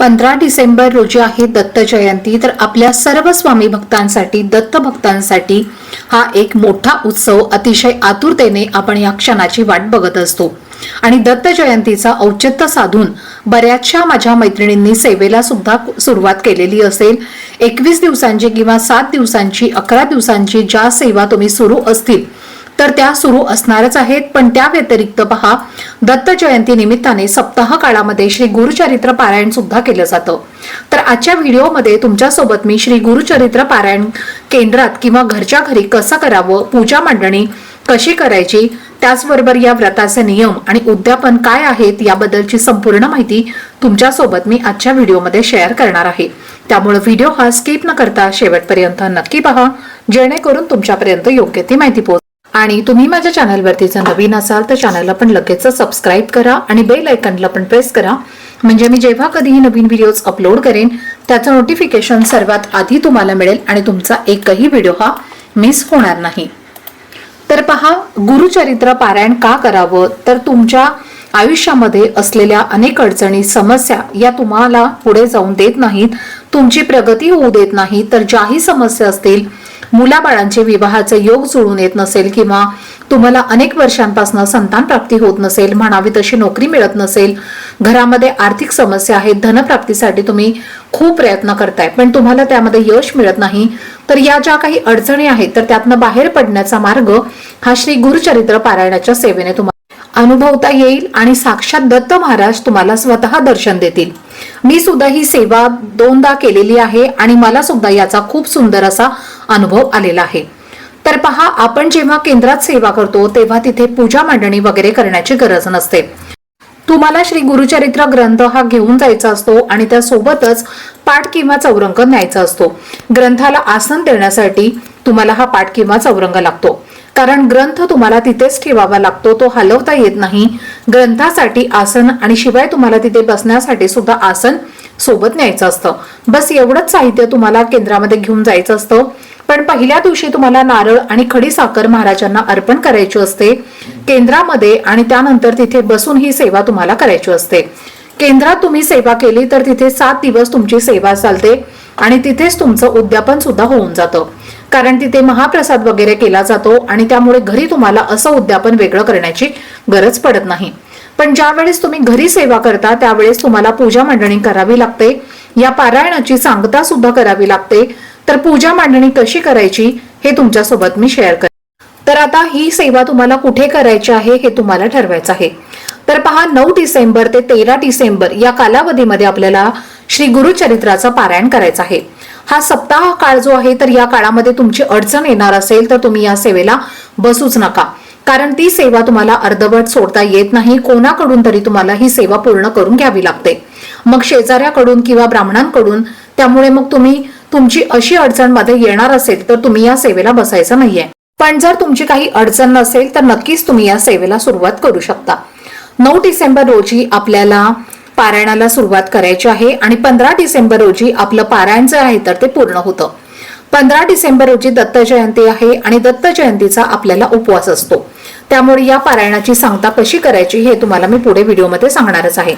पंधरा डिसेंबर रोजी आहे दत्त जयंती तर आपल्या सर्व स्वामी भक्तांसाठी दत्त भक्तांसाठी हा एक मोठा उत्सव अतिशय आतुरतेने आपण या क्षणाची वाट बघत असतो. आणि दत्त जयंतीचा औचित्य साधून बऱ्याचशा माझ्या मैत्रिणींनी सेवेला सुद्धा सुरुवात केलेली असेल. एकवीस दिवसांची किंवा सात दिवसांची अकरा दिवसांची ज्या सेवा तुम्ही सुरू असतील तर त्या सुरू असणारच आहेत. पण त्या व्यतिरिक्त पहा दत्त जयंती निमित्ताने सप्ताह काळामध्ये श्री गुरुचरित्र पारायण सुद्धा केलं जातं. तर आजच्या व्हिडिओमध्ये तुमच्यासोबत मी श्री गुरुचरित्र पारायण केंद्रात किंवा घरच्या घरी कसं करावं पूजा मांडणी कशी करायची त्याचबरोबर या व्रताचे नियम आणि उद्यापन काय आहेत याबद्दलची संपूर्ण माहिती तुमच्यासोबत मी आजच्या व्हिडिओमध्ये शेअर करणार आहे. त्यामुळे व्हिडिओ हा स्किप न करता शेवटपर्यंत नक्की पहा जेणेकरून तुमच्यापर्यंत योग्य ती माहिती पोहोच आणि तुम्ही माझ्या चॅनलवरती जर नवीन असाल तर चॅनलला पण लगेच सबस्क्राईब करा आणि बेल आयकनला पण प्रेस करा. म्हणजे मी जेव्हा कधीही नवीन व्हिडिओज अपलोड करेन त्याचं नोटिफिकेशन सर्वात आधी तुम्हाला मिळेल आणि तुमचा एकही व्हिडिओ हा मिस होणार नाही. तर पहा गुरुचरित्र पारायण का करावं? तर तुमच्या आयुष्यामध्ये असलेल्या अनेक अडचणी समस्या या तुम्हाला पुढे जाऊन देत नाहीत. तुमची प्रगती होऊ देत नाही. तर ज्याही समस्या असतील मुलाबाळांचे विवाहाचे योग जुळून येत नसेल किंवा तुम्हाला अनेक वर्षांपासून संतान प्राप्ती होत नसेल म्हणावी तशी नोकरी मिळत नसेल घरामध्ये आर्थिक समस्या आहेत धनप्राप्तीसाठी तुम्ही खूप प्रयत्न करताय पण तुम्हाला त्यामध्ये यश मिळत नाही तर या ज्या काही अडचणी आहेत तर त्यातनं बाहेर पडण्याचा मार्ग हा श्री गुरुचरित्र पारायणाच्या सेवेने तुम्हाला अनुभवता येईल आणि साक्षात दत्त महाराज तुम्हाला स्वतः दर्शन देतील. मी सुद्धा ही सेवा दोनदा केलेली आहे आणि मला सुद्धा याचा खूप सुंदर असा अनुभव आलेला आहे. तर पहा आपण जेव्हा केंद्रात सेवा करतो तेव्हा तिथे पूजा मांडणी वगैरे करण्याची गरज नसते. तुम्हाला श्री गुरुचरित्र ग्रंथ हा घेऊन जायचा असतो आणि त्यासोबतच पाठ किंवा चौरंग न्यायचा असतो. ग्रंथाला आसन देण्यासाठी तुम्हाला हा पाठ किंवा चौरंग लागतो. कारण ग्रंथ तुम्हाला तिथेच ठेवावा लागतो तो हलवता येत नाही. ग्रंथासाठी आसन आणि शिवाय तुम्हाला तिथे बसण्यासाठी सुद्धा आसन सोबत न्यायचं असतं. बस एवढंच साहित्य तुम्हाला केंद्रामध्ये घेऊन जायचं असतं. पण पहिल्या दिवशी तुम्हाला नारळ आणि खडी साखर महाराजांना अर्पण करायची असते. केंद्रामध्ये आणि त्यानंतर तिथे बसून ही सेवा तुम्हाला करायची असते. केंद्रात तुम्ही सेवा केली तर तिथे सात दिवस तुमची सेवा चालते आणि तिथेच तुमचं उद्यापन सुद्धा होऊन जातं. कारण तिथे महाप्रसाद वगैरे केला जातो आणि त्यामुळे घरी तुम्हाला असं उद्यापन वेगळं करण्याची गरज पडत नाही. पण ज्या वेळेस तुम्ही घरी सेवा करता त्यावेळेस तुम्हाला पूजा मांडणी करावी लागते. या पारायणाची सांगता सुद्धा करावी लागते. तर पूजा मांडणी कशी करायची हे तुमच्यासोबत मी शेअर करेन तर आता ही सेवा तुम्हाला कुठे करायची आहे हे तुम्हाला ठरवायचं आहे. तर पहा नऊ डिसेंबर ते तेरा डिसेंबर या कालावधीमध्ये आपल्याला श्री गुरुचरित्राचं पारायण करायचं आहे. हा सप्ताह काळ जो आहे तर या काळामध्ये तुमची अडचण येणार असेल तर तुम्ही या सेवेला बसूच नका. कारण ती सेवा तुम्हाला अर्धवट सोडता येत नाही कोणाकडून तरी तुम्हाला ही सेवा पूर्ण करून घ्यावी लागते. मग शेजाऱ्याकडून किंवा ब्राह्मणांकडून त्यामुळे मग तुम्ही तुमची अशी अडचणमध्ये येणार असेल तर तुम्ही या सेवेला बसायचं नाहीये. पण जर तुमची काही अडचण नसेल तर नक्कीच तुम्ही या सेवेला सुरुवात करू शकता. नऊ डिसेंबर रोजी आपल्याला पारायणाला सुरुवात करायची आहे आणि पंधरा डिसेंबर रोजी आपलं पारायण जे आहे तर ते पूर्ण होतं. पंधरा डिसेंबर रोजी दत्त जयंती आहे आणि दत्त जयंतीचा आपल्याला उपवास असतो. त्यामुळे या पारायणाची सांगता कशी करायची हे तुम्हाला मी पुढे व्हिडिओमध्ये सांगणारच आहे.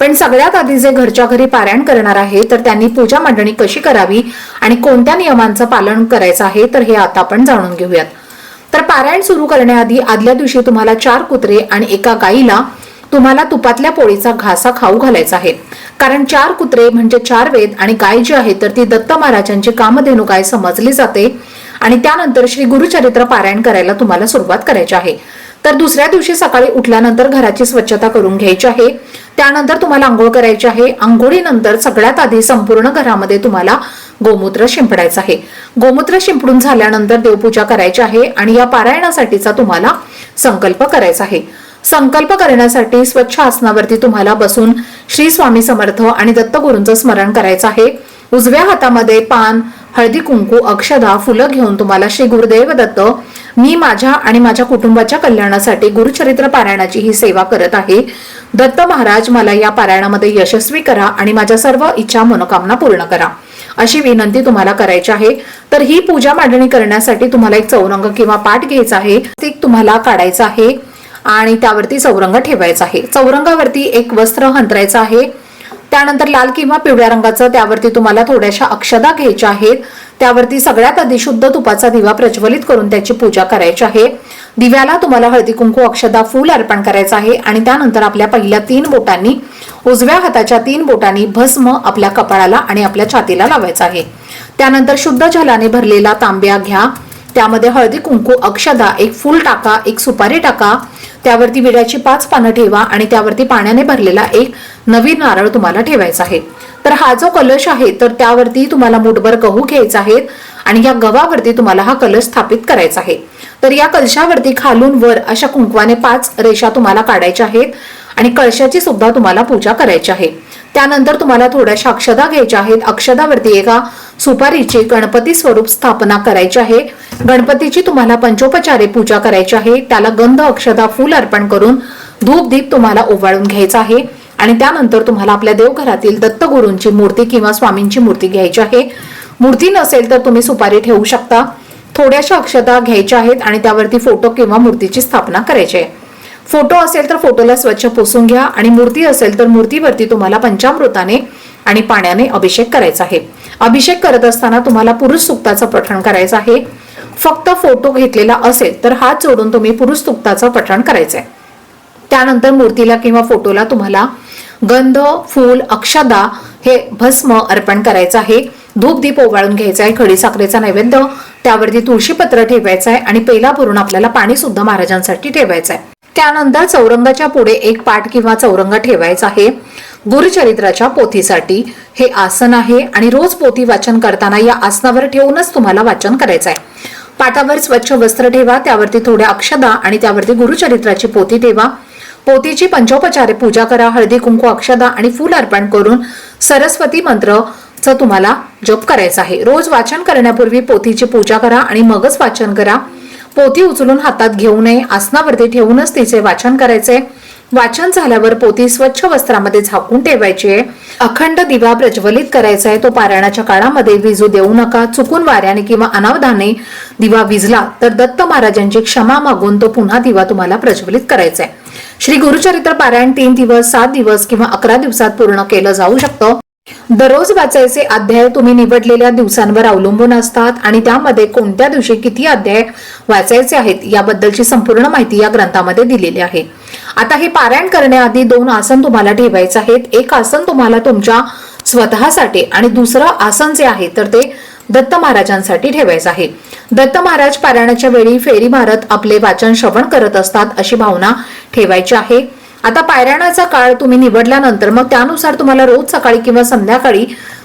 पण सगळ्यात आधी जे घरच्या घरी पारायण करणार आहे तर त्यांनी पूजा मांडणी कशी करावी आणि कोणत्या नियमांचं पालन करायचं आहे तर हे आता आपण जाणून घेऊयात. तर पारायण सुरू करण्याआधी आदल्या दिवशी तुम्हाला चार कुत्रे आणि एका गाईला तुम्हाला तुपातल्या पोळीचा घासा खाऊ घालायचा आहे. कारण चार कुत्रे म्हणजे चार वेद आणि गाय जी आहे तर ती दत्त महाराजांची कामधेनू गाय समजली जाते. आणि त्यानंतर श्री गुरुचरित्र पारायण करायला तुम्हाला सुरुवात करायची आहे. तर दुसऱ्या दिवशी सकाळी उठल्यानंतर घराची स्वच्छता करून घ्यायची आहे. त्यानंतर तुम्हाला आंघोळ करायची आहे. आंघोळीनंतर सगळ्यात आधी संपूर्ण घरामध्ये तुम्हाला गोमूत्र शिंपडायचं आहे. गोमूत्र शिंपडून झाल्यानंतर देवपूजा करायची आहे आणि या पारायणासाठीचा तुम्हाला संकल्प करायचा आहे. संकल्प करण्यासाठी स्वच्छ आसनावरती तुम्हाला बसून श्री स्वामी समर्थ आणि दत्तगुरूंचं स्मरण करायचं आहे. उजव्या हातामध्ये पान हळदी कुंकू अक्षदा फुलं घेऊन तुम्हाला श्री गुरुदेव दत्त मी माझ्या आणि माझ्या कुटुंबाच्या कल्याणासाठी गुरुचरित्र पारायणाची ही सेवा करत आहे. दत्त महाराज मला या पारायणामध्ये यशस्वी करा आणि माझ्या सर्व इच्छा मनोकामना पूर्ण करा. अशी विनंती तुम्हाला करायची आहे. तर ही पूजा मांडणी करण्यासाठी तुम्हाला एक चौरंग किंवा पाठ घ्यायचा आहे. ते तुम्हाला काढायचं आहे. आणि त्यावरती चौरंग ठेवायचा आहे. चौरंगावरती एक वस्त्र हंतरायचं आहे. त्यानंतर लाल किंवा पिवळ्या रंगाचं त्यावरती तुम्हाला थोड्याशा अक्षदा घ्यायच्या आहेत. त्यावरती सगळ्यात आधी शुद्ध तुपाचा दिवा प्रज्वलित करून त्याची पूजा करायची आहे. दिव्याला तुम्हाला हळदी कुंकू अक्षदा फूल अर्पण करायचं आहे आणि त्यानंतर आपल्या पहिल्या तीन बोटांनी उजव्या हाताच्या तीन बोटांनी भस्म आपल्या कपाळाला आणि आपल्या छातीला लावायचा आहे. त्यानंतर शुद्ध जलाने भरलेला तांब्या घ्या. त्यामध्ये हळदी कुंकू अक्षदा एक फूल टाका एक सुपारी टाका त्यावरती विड्याची पाच पानं ठेवा आणि त्यावरती पाण्याने भरलेला एक नवीन नारळ तुम्हाला ठेवायचा आहे. तर हा जो कलश आहे तर त्यावरती तुम्हाला मुठभर गहू घ्यायचा आहेत आणि या गव्हावरती तुम्हाला हा कलश स्थापित करायचा आहे. तर या कलशावरती खालून वर अशा कुंकवाने पाच रेषा तुम्हाला काढायच्या आहेत. आणि कळशाची सुद्धा तुम्हाला पूजा करायची आहे. त्यानंतर तुम्हाला थोड्याशा अक्षदा घ्यायच्या आहेत. अक्षदावरती एका सुपारीची गणपती स्वरूप स्थापना करायची आहे. गणपतीची तुम्हाला पंचोपचारे पूजा करायची आहे. त्याला गंध अक्षदा फूल अर्पण करून धूप दीप तुम्हाला ओवाळून घ्यायचा आहे. आणि त्यानंतर तुम्हाला आपल्या देवघरातील दत्तगुरूंची मूर्ती किंवा स्वामींची मूर्ती घ्यायची आहे. मूर्ती नसेल तर तुम्ही सुपारी ठेवू शकता. थोड्याशा अक्षता घ्यायच्या आहेत आणि त्यावरती फोटो किंवा मूर्तीची स्थापना करायची आहे. फोटो असेल तर फोटोला स्वच्छ पुसून घ्या आणि मूर्ती असेल तर मूर्तीवरती तुम्हाला पंचामृताने आणि पाण्याने अभिषेक करायचा आहे. अभिषेक करत असताना तुम्हाला पुरुष सुक्ताचं पठण करायचं आहे. फक्त फोटो घेतलेला असेल तर हात जोडून तुम्ही पुरुष सुक्ताचं पठण करायचं आहे त्यानंतर मूर्तीला किंवा फोटोला तुम्हाला गंध फूल अक्षदा हे भस्म अर्पण करायचं आहे. धूप दीप ओवाळून घ्यायचा आहे खडी साखरेचा नैवेद्य त्यावरती तुळशीपत्र ठेवायचं आहे आणि पेला भरून आपल्याला पाणी सुद्धा महाराजांसाठी ठेवायचं आहे त्यानंतर चौरंगाच्या पुढे एक पाठ किंवा चौरंग ठेवायचा आहे. गुरुचरित्राच्या पोथीसाठी हे आसन आहे आणि रोज पोथी वाचन करताना या आसनावर ठेवूनच तुम्हाला वाचन करायचं आहे पाटावर स्वच्छ वस्त्र ठेवा त्यावरती थोड्या अक्षदा आणि त्यावरती गुरुचरित्राची पोथी ठेवा. पोथीची पंचोपचारे पूजा करा हळदी कुंकू अक्षदा आणि फूल अर्पण करून सरस्वती मंत्रचं तुम्हाला जप करायचा आहे. रोज वाचन करण्यापूर्वी पोथीची पूजा करा आणि मगच वाचन करा. पोती उचलून हातात घेऊ नये आसनावरती ठेवूनच तिचे वाचन करायचे. वाचन झाल्यावर पोती स्वच्छ वस्त्रामध्ये झाकून ठेवायची. आहे अखंड दिवा प्रज्वलित करायचा आहे तो पारायणाच्या काळामध्ये विजू देऊ नका चुकून वाऱ्याने किंवा अनावधाने दिवा विजला तर दत्त महाराजांची क्षमा मागून तो पुन्हा दिवा तुम्हाला प्रज्वलित करायचा आहे श्री गुरुचरित्र पारायण तीन दिवस सात दिवस किंवा अकरा दिवसात पूर्ण केलं जाऊ शकतं. दररोज वाचायचे अध्याय तुम्ही निवडलेल्या दिवसांवर अवलंबून असतात आणि त्यामध्ये कोणत्या दिवशी किती अध्याय वाचायचे आहेत याबद्दलची संपूर्ण माहिती या ग्रंथामध्ये दिलेली आहे. आता हे पारायण करण्याआधी दोन आसन तुम्हाला ठेवायचे आहेत. एक आसन तुम्हाला तुमच्या स्वतःसाठी आणि दुसरं आसन जे आहे तर ते दत्त महाराजांसाठी ठेवायचं आहे. दत्त महाराज पारायणाच्या वेळी फेरी मारत आपले वाचन श्रवण करत असतात अशी भावना ठेवायची आहे. आता पारायणाचा काळ तुम्ही निवडल्यानंतर मग त्यानुसार तुम्हाला रोज सकाळी किंवा संध्याकाळी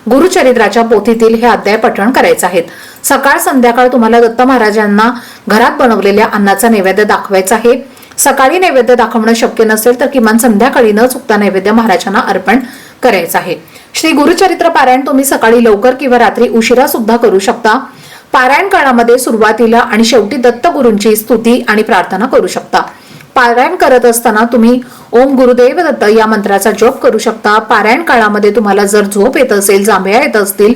गुरुचरित्राच्या पोथीतील हे अध्याय पठण करायचे आहेत सकाळ संध्याकाळ तुम्हाला दत्त महाराजांना घरात बनवलेल्या अन्नाचा नैवेद्य दाखवायचा आहे. सकाळी नैवेद्य दाखवणं शक्य नसेल तर किमान संध्याकाळी न चुकता नैवेद्य महाराजांना अर्पण करायचं आहे. श्री गुरुचरित्र पारायण तुम्ही सकाळी लवकर किंवा रात्री उशिरा सुद्धा करू शकता. पारायण काळामध्ये सुरुवातीला आणि शेवटी दत्त गुरूंची स्तुती आणि प्रार्थना करू शकता. पारायण करत असताना तुम्ही ओम गुरुदेव दत्त या मंत्राचा जप करू शकता. पारायण काळामध्ये तुम्हाला जर झोप येत असेल जांभया येत असतील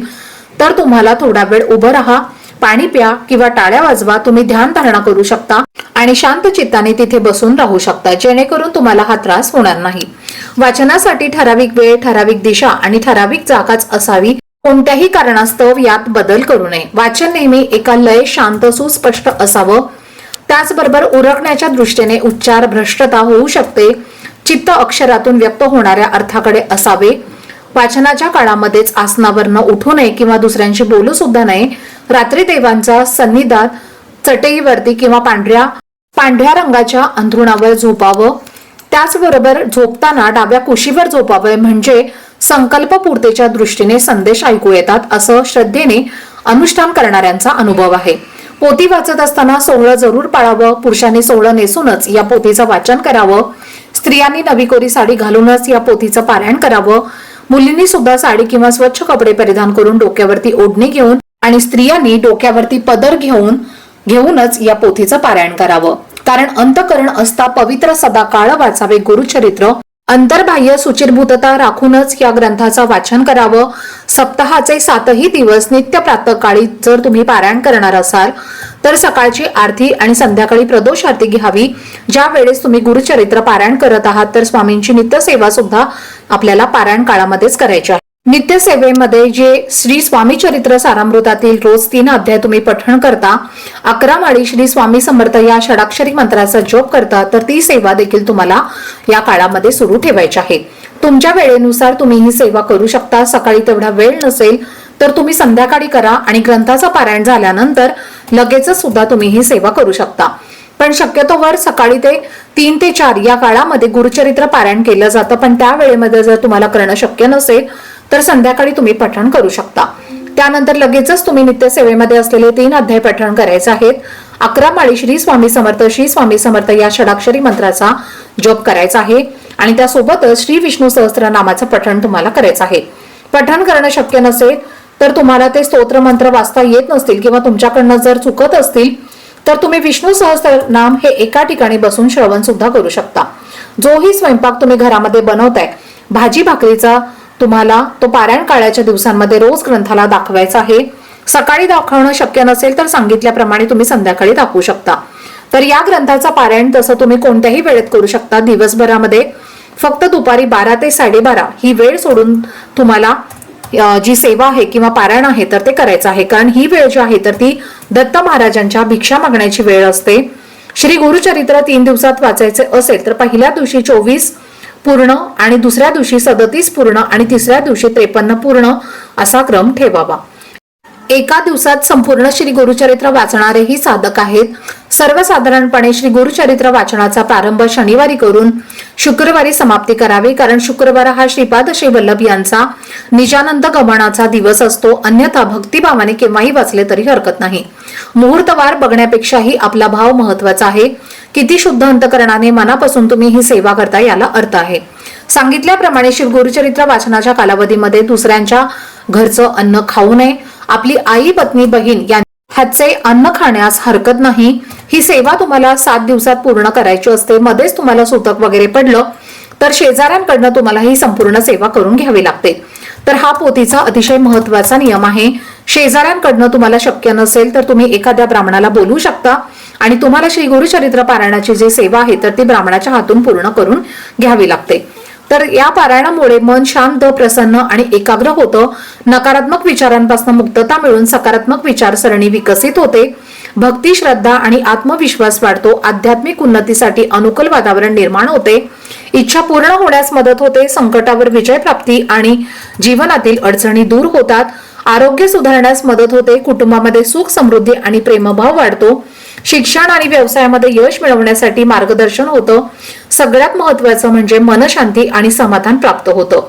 तर तुम्हाला थोडा वेळ उभं राहा पाणी प्या किंवा टाळ्या वाजवा तुम्ही ध्यान धारणा करू शकता आणि शांत चित्ताने तिथे बसून राहू शकता जेणेकरून तुम्हाला हा त्रास होणार नाही. वाचनासाठी ठराविक वेळ ठराविक दिशा आणि ठराविक जागाच असावी. कोणत्याही कारणास्तव यात बदल करू नये. वाचन नेहमी एका लय शांत सुस्पष्ट असावं. त्याचबरोबर उरकण्याच्या दृष्टीने उच्चार भ्रष्टता होऊ शकते. चित्त अक्षरातून व्यक्त होणाऱ्या अर्थाकडे असावे. वाचनाच्या काळामध्येच आसनावर न उठू नये किंवा दुसऱ्यांशी बोलू सुद्धा नये. रात्री देवांचा सन्निधान चटईवरती किंवा पांढऱ्या पांढऱ्या रंगाच्या अंथरुणावर झोपावं. त्याचबरोबर झोपताना डाव्या कुशीवर झोपावे म्हणजे संकल्पपूर्तीच्या दृष्टीने संदेश ऐकू येतात असं श्रद्धेने अनुष्ठान करणाऱ्यांचा अनुभव आहे. पोती वाचत असताना सोहळं जरूर पाळावं पुरुषांनी सोहळं नेसूनच या पोथीचं वाचन करावं स्त्रियांनी नवी कोरी साडी घालूनच या पोथीचं पारायण करावं मुलींनी सुद्धा साडी किंवा स्वच्छ कपडे परिधान करून डोक्यावरती ओढणी घेऊन आणि स्त्रियांनी डोक्यावरती पदर घेऊन घेऊनच या पोथीचं पारायण करावं. कारण अंतकरण असता पवित्र सदा काळ वाचावे गुरुचरित्र अंतर्बाह्य सुचिरभूतता राखूनच या ग्रंथाचं वाचन करावं. सप्ताहाचे सातही दिवस नित्य प्रातकाळी जर तुम्ही पारायण करणार असाल तर सकाळची आरती आणि संध्याकाळी प्रदोष आरती घ्यावी. ज्या वेळेस तुम्ही गुरुचरित्र पारायण करत आहात तर स्वामींची नित्यसेवा सुद्धा आपल्याला पारायण काळामध्येच करायची आहे. नित्यसेवेमध्ये जे श्री स्वामी चरित्र सारामृतातील रोज तीन अध्याय तुम्ही पठण करता अकरा माळी श्री स्वामी समर्थ या षडाक्षरी मंत्राचा जप करता तर ती सेवा देखील तुम्हाला या काळामध्ये सुरू ठेवायची आहे. तुमच्या वेळेनुसार तुम्ही ही सेवा करू शकता. सकाळी तेवढा वेळ नसेल तर तुम्ही संध्याकाळी करा आणि ग्रंथाचं पारायण झाल्यानंतर लगेचच सुद्धा तुम्ही ही सेवा करू शकता. पण शक्यतोवर सकाळी ते तीन ते चार या काळामध्ये गुरुचरित्र पारायण केलं जातं. पण त्या वेळेमध्ये जर तुम्हाला करणं शक्य नसेल तर संध्याकाळी तुम्ही पठण करू शकता. त्यानंतर लगेचच तुम्ही नित्यसेवेमध्ये असलेले तीन अध्याय पठण करायचे आहेत. अकरा माळी श्री स्वामी समर्थ श्री स्वामी समर्थ या षडाक्षरी मंत्राचा जप करायचा आहे आणि त्यासोबतच श्री विष्णू सहस्त्र नामाचं पठण तुम्हाला करायचं आहे. पठण करणं शक्य नसेल तर तुम्हाला ते स्तोत्र मंत्र वाचता येत नसतील किंवा तुमच्याकडनं जर चुकत असतील तर तुम्ही विष्णू सहस्त्र नाम हे एका ठिकाणी बसून श्रवण सुद्धा करू शकता. जोही स्वयंपाक तुम्ही घरामध्ये बनवताय. भाजी भाकरीचा तुम्हाला तो पारायण काळाच्या दिवसांमध्ये रोज ग्रंथाला दाखवायचा आहे. सकाळी दाखवणं शक्य नसेल तर सांगितल्याप्रमाणे तुम्ही संध्याकाळी दाखवू शकता. तर या ग्रंथाचा पारायण तसं तुम्ही कोणत्याही वेळेत करू शकता दिवसभरामध्ये फक्त दुपारी बारा ते साडेबारा ही वेळ सोडून तुम्हाला जी सेवा आहे किंवा पारायण आहे तर ते करायचं आहे. कारण ही वेळ जी आहे तर ती दत्त महाराजांच्या भिक्षा मागण्याची वेळ असते. श्री गुरुचरित्र तीन दिवसात वाचायचे असेल तर पहिल्या दिवशी चोवीस पूर्ण आणि दुसऱ्या दिवशी सदतीस पूर्ण आणि तिसऱ्या दिवशी त्रेपन्न पूर्ण असा क्रम ठेवावा. एका दिवसात संपूर्ण श्री गुरुचरित्र वाचणारेही साधक आहेत. सर्वसाधारणपणे श्री गुरुचरित्र वाचनाचा प्रारंभ शनिवारी करून शुक्रवारी समाप्ती करावी कारण शुक्रवार हा श्रीपाद श्री वल्लभ यांचा निजानंद गमनाचा दिवस असतो. अन्यथा भक्तिभावाने केव्हाही वाचले तरी हरकत नाही. मुहूर्तवार बघण्यापेक्षाही आपला भाव महत्त्वाचा आहे. किती शुद्ध अंतकरणाने मनापासून तुम्ही ही सेवा करता याला अर्थ आहे. सांगितल्याप्रमाणे श्री गुरुचरित्र वाचनाच्या कालावधीमध्ये दुसऱ्यांच्या घरचं अन्न खाऊ नये. आपली आई पत्नी बहीण यांनी ह्याचे अन्न खाण्यास हरकत नाही. ही सेवा तुम्हाला सात दिवसात पूर्ण करायची असते. मध्येच तुम्हाला सुतक वगैरे पडलं तर शेजाऱ्यांकडनं तुम्हाला ही संपूर्ण सेवा करून घ्यावी लागते. तर हा पोथीचा अतिशय महत्त्वाचा नियम आहे. शेजाऱ्यांकडनं तुम्हाला शक्य नसेल तर तुम्ही एखाद्या ब्राह्मणाला बोलू शकता आणि तुम्हाला श्री गुरुचरित्र पारायणाची जी सेवा आहे तर ती ब्राह्मणाच्या हातून पूर्ण करून घ्यावी लागते. तर या पारायणामुळे मन शांत प्रसन्न आणि एकाग्र होतं. नकारात्मक विचारांपासून मुक्तता मिळून सकारात्मक विचारसरणी विकसित होते. भक्ती श्रद्धा आणि आत्मविश्वास वाढतो. आध्यात्मिक उन्नतीसाठी अनुकूल वातावरण निर्माण होते. इच्छा पूर्ण होण्यास मदत होते. संकटावर विजय प्राप्ती आणि जीवनातील अडचणी दूर होतात. आरोग्य सुधारण्यास मदत होते. कुटुंबामध्ये सुख समृद्धी आणि प्रेमभाव वाढतो. शिक्षण आणि व्यवसायामध्ये यश मिळवण्यासाठी मार्गदर्शन होतं. सगळ्यात महत्वाचं म्हणजे मनशांती आणि समाधान प्राप्त होतं.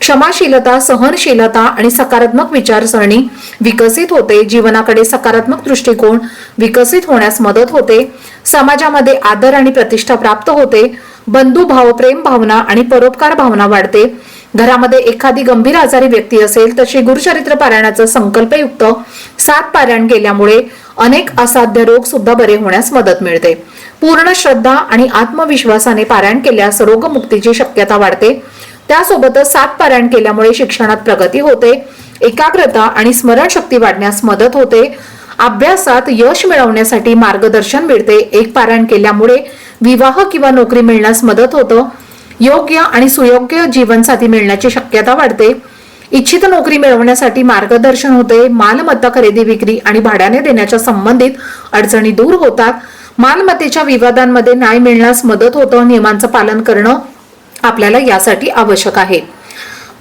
क्षमाशीलता सहनशीलता आणि सकारात्मक विचारसरणी विकसित होते. जीवनाकडे सकारात्मक दृष्टिकोन विकसित होण्यास मदत होते. समाजामध्ये आदर आणि प्रतिष्ठा प्राप्त होते. बंधुभाव प्रेम भावना आणि परोपकार भावना वाढते. घरामध्ये एखादी गंभीर आजारी व्यक्ती असेल तर श्री गुरुचरित्र पारायणाचं संकल्पयुक्त सात पारायण केल्यामुळे अनेक असाध्य रोग सुद्धा बरे होण्यास मदत मिळते. पूर्ण श्रद्धा आणि आत्मविश्वासाने पारायण केल्यास रोगमुक्तीची शक्यता वाढते. त्यासोबतच सात पारायण केल्यामुळे शिक्षणात प्रगती होते एकाग्रता आणि स्मरणशक्ती वाढण्यास मदत होते. अभ्यासात यश मिळवण्यासाठी मार्गदर्शन मिळते. एक पारायण केल्यामुळे विवाह किंवा नोकरी मिळण्यास मदत होतं. योग्य आणि सुयोग्य जीवनसाथी मिळण्याची शक्यता वाढते. इच्छित नोकरी मिळवण्यासाठी मार्गदर्शन होते मालमत्ता खरेदी विक्री आणि भाड्याने देण्याच्या संबंधित अडचणी दूर होतात. मालमत्तेच्या विवादांमध्ये न्याय मिळण्यास मदत होतं नियमांचं पालन करणं आपल्याला यासाठी आवश्यक आहे.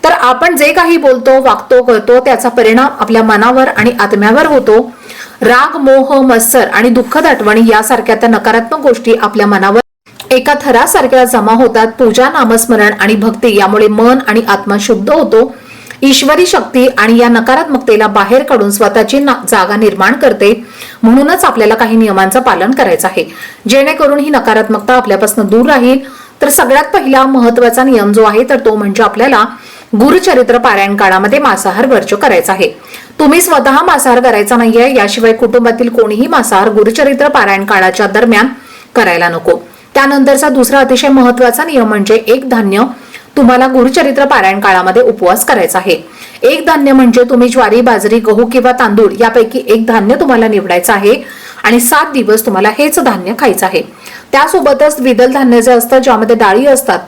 तर आपण जे काही बोलतो वागतो करतो त्याचा परिणाम आपल्या मनावर आणि आत्म्यावर होतो. राग मोह मत्सर आणि दुःखद आठवणी यासारख्या त्या नकारात्मक गोष्टी आपल्या मनावर एका थरासारख्या जमा होतात. पूजा नामस्मरण आणि भक्ती यामुळे मन आणि आत्मा शुद्ध होतो. ईश्वरी शक्ती आणि या नकारात्मकतेला बाहेर काढून स्वतःची ना- जागा निर्माण करते. म्हणूनच आपल्याला काही नियमांचं पालन करायचं आहे. जेणेकरून ही नकारात्मकता आपल्यापासून दूर राहील. तर सगळ्यात पहिला महत्त्वाचा नियम जो आहे तर तो म्हणजे आपल्याला गुरुचरित्र पारायण काळामध्ये मांसाहार वर्ज करायचा आहे. तुम्ही स्वतः मांसाहार करायचा नाहीये याशिवाय कुटुंबातील कोणीही मांसाहार गुरुचरित्र पारायण काळाच्या दरम्यान करायला नको. त्यानंतरचा दुसरा अतिशय महत्त्वाचा नियम म्हणजे एक धान्य तुम्हाला गुरुचरित्र पारायण काळामध्ये उपवास करायचा आहे. एक धान्य म्हणजे तुम्ही ज्वारी बाजरी गहू किंवा तांदूळ यापैकी एक धान्य तुम्हाला निवडायचं आहे आणि सात दिवस तुम्हाला हेच धान्य खायचं आहे. त्यासोबतच द्विदल धान्य जे असतं ज्यामध्ये डाळी असतात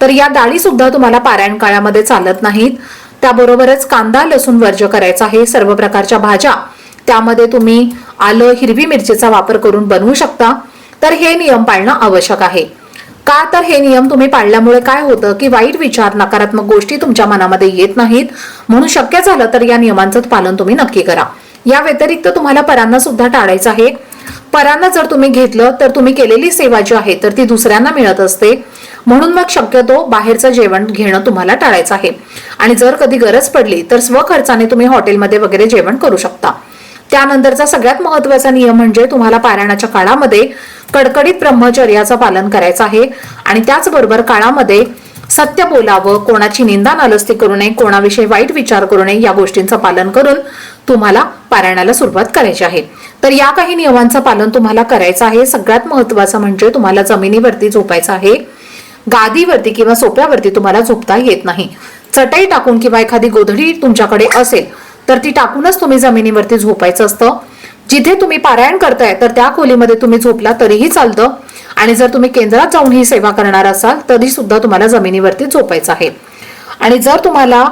तर या डाळी सुद्धा तुम्हाला पारायण काळामध्ये चालत नाहीत. त्याबरोबरच कांदा लसूण वर्ज करायचा आहे सर्व प्रकारच्या भाज्या. त्यामध्ये तुम्ही आलं हिरवी मिरचीचा वापर करून बनवू शकता. तर हे नियम पाळणं आवश्यक आहे. का तर हे नियम तुम्ही पाळल्यामुळे काय होतं की वाईट विचार नकारात्मक गोष्टी तुमच्या मनामध्ये येत नाहीत. म्हणून शक्य झालं तर या नियमांचं पालन तुम्ही नक्की करा. या व्यतिरिक्त तुम्हाला परांना सुद्धा टाळायचं आहे. परांना जर तुम्ही घेतलं तर तुम्ही केलेली सेवा जी आहे तर ती दुसऱ्यांना मिळत असते. म्हणून मग शक्यतो बाहेरचं जेवण घेणं तुम्हाला टाळायचं आहे. आणि जर कधी गरज पडली तर स्वखर्चाने तुम्ही हॉटेलमध्ये वगैरे जेवण करू शकता. त्यानंतरचा सगळ्यात महत्त्वाचा नियम म्हणजे तुम्हाला पारायणाच्या काळामध्ये कडकडीत ब्रह्मचर्याचं पालन करायचं आहे. आणि त्याचबरोबर काळामध्ये सत्य बोलावं कोणाची निंदा नालस्ती करू नये कोणाविषयी वाईट विचार करू नये या गोष्टींचं पालन करून तुम्हाला पारायणाला सुरुवात करायची आहे. तर या काही नियमांचं पालन तुम्हाला करायचं आहे. सगळ्यात महत्वाचं म्हणजे तुम्हाला जमिनीवरती झोपायचं आहे. गादीवरती किंवा सोप्यावरती तुम्हाला झोपता येत नाही. चटई टाकून किंवा एखादी गोधडी तुमच्याकडे असेल तर ती टाकूनच तुम्ही जमिनीवरती झोपायचं असतं. जिथे तुम्ही पारायण करताय तर त्या खोलीमध्ये तुम्ही झोपला तरीही चालतं. आणि जर तुम्ही केंद्रात जाऊन ही सेवा करणार असाल तरी सुद्धा तुम्हाला जमिनीवरती झोपायचं आहे. आणि जर तुम्हाला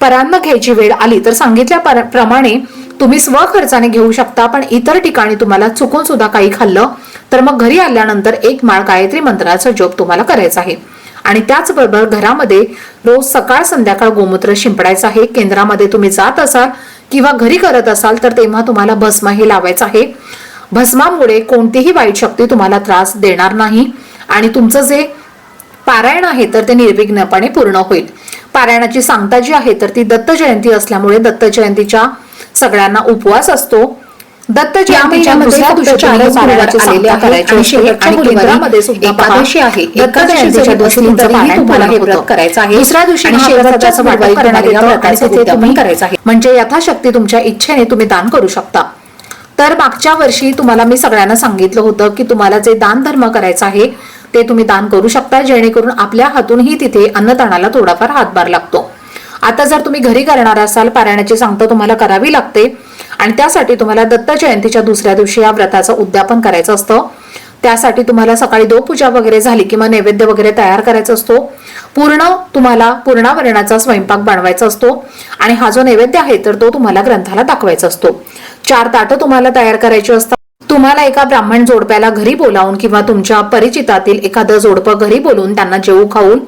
परान्न घ्यायची वेळ आली तर सांगितल्या प्रमाणे तुम्ही स्वखर्चाने घेऊ शकता पण इतर ठिकाणी तुम्हाला चुकून सुद्धा काही खाल्लं तर मग घरी आल्यानंतर एक माळ गायत्री मंत्राचा जप तुम्हाला करायचा आहे. आणि त्याचबरोबर घरामध्ये रोज सकाळ संध्याकाळ गोमूत्र शिंपडायचं आहे. केंद्रामध्ये तुम्ही जात असाल किंवा घरी करत असाल तर तेव्हा तुम्हाला भस्म हे लावायचं आहे. भस्मामुळे कोणतीही वाईट शक्ती तुम्हाला त्रास देणार नाही. आणि तुमचं जे पारायण आहे तर ते निर्विघ्नपणे पूर्ण होईल. पारायणाची सांगता जी आहे तर ती दत्त जयंती असल्यामुळे दत्त जयंतीच्या सगळ्यांना उपवास असतो. दत्त एकादशी आहे. एकादशीच्या दिवशी तरीही तुम्हाला हे व्रत करायचं आहे दुसऱ्या दिवशी करायचं आहे. म्हणजे यथाशक्ती तुमच्या इच्छेने तुम्ही दान करू शकता. तर मागच्या वर्षी तुम्हाला मी सगळ्यांना सांगितलं होतं की तुम्हाला जे दान धर्म करायचं आहे ते तुम्ही दान करू शकता जेणेकरून आपल्या हातूनही तिथे अन्नदानाला थोडाफार हातभार लागतो. आता जर तुम्ही घरी करणार असाल पारायणाची सांगता तुम्हाला करावी लागते. आणि त्यासाठी तुम्हाला दत्त जयंतीच्या दुसऱ्या दिवशी या व्रताचं उद्यापन करायचं असतं. त्यासाठी तुम्हाला सकाळी पूजा वगैरे झाली किंवा नैवेद्य वगैरे तयार करायचा असतो. पूर्ण तुम्हाला पूर्णावरणाचा स्वयंपाक बनवायचा असतो. आणि हा जो नैवेद्य आहे तर तो तुम्हाला ग्रंथाला दाखवायचा असतो. चार ताटं तुम्हाला तयार करायची असतात. तुम्हाला एका ब्राह्मण जोडप्याला घरी बोलावून किंवा तुमच्या परिचितातील एखादं जोडपं घरी बोलून त्यांना जेवू खाऊन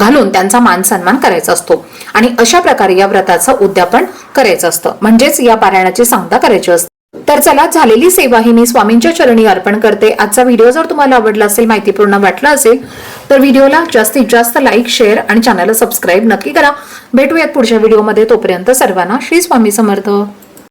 घालून त्यांचा मान सन्मान करायचा असतो. आणि अशा प्रकारे या व्रताचं उद्यापन करायचं असतं. म्हणजेच या पारायणाची सांगता करायची असते. तर चला झालेली सेवा ही मी स्वामींच्या चरणी अर्पण करते. आजचा व्हिडिओ जर तुम्हाला आवडला असेल माहितीपूर्ण वाटला असेल तर व्हिडिओला जास्तीत जास्त लाईक शेअर आणि चॅनलला सबस्क्राईब नक्की करा. भेटूयात पुढच्या व्हिडिओमध्ये. तोपर्यंत सर्वांना श्री स्वामी समर्थ.